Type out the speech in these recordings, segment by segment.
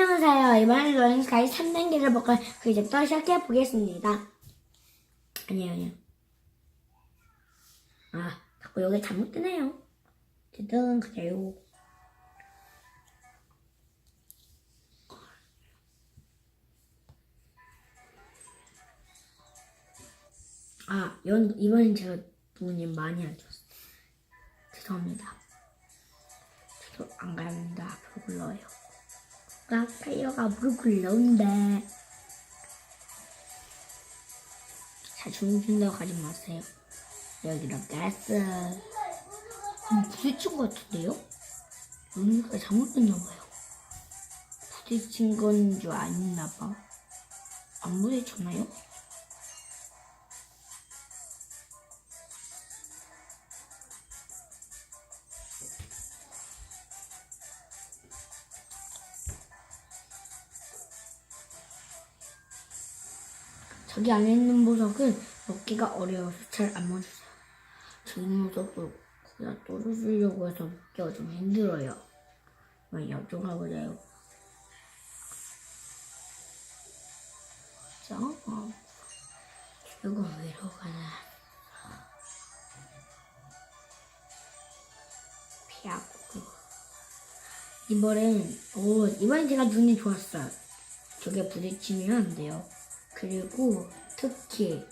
안녕하세요. 이번엔 로렌스카이 3단계를 먹을 그 이제부터 시작해 보겠습니다. 아니에요, 아니에요. 아, 자꾸 여기 잘못 뜨네요. 어쨌든 그래요. 아, 이번, 이번엔 제가 돈이 많이 안 줬어요. 죄송합니다. 저도 안 가는데 앞으로 불러요. 나 타이어가 앞으로 굴러온대. 자, 중순대로 가지 마세요. 여기로 가스. 음, 부딪힌 것 같은데요? 여기가 잘못 됐나봐요. 부딪힌 건 줄 아니나봐. 안 부딪혔나요? 저기 안에 있는 보석은 먹기가 어려워서 잘 안. 저 있는 보석을 거기다 떨어주려고 해서 먹기가 좀 힘들어요. 보세요. 자, 어, 이거 위로 가나. 피하고. 이번엔, 오, 이번엔 제가 눈이 좋았어요. 저게 부딪히면 안 돼요. 그리고 특히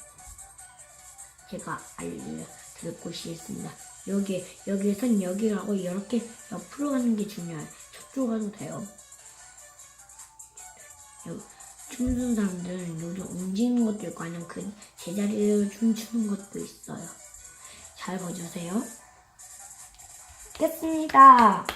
제가 알려드릴 곳이 있습니다. 여기, 여기에선 여기 가고 이렇게 옆으로 가는 게 중요해요. 저쪽 가도 돼요. 춤추는 사람들은 여기 움직이는 것도 있고 아니면 그 제자리로 춤추는 것도 있어요. 잘 봐주세요. 됐습니다.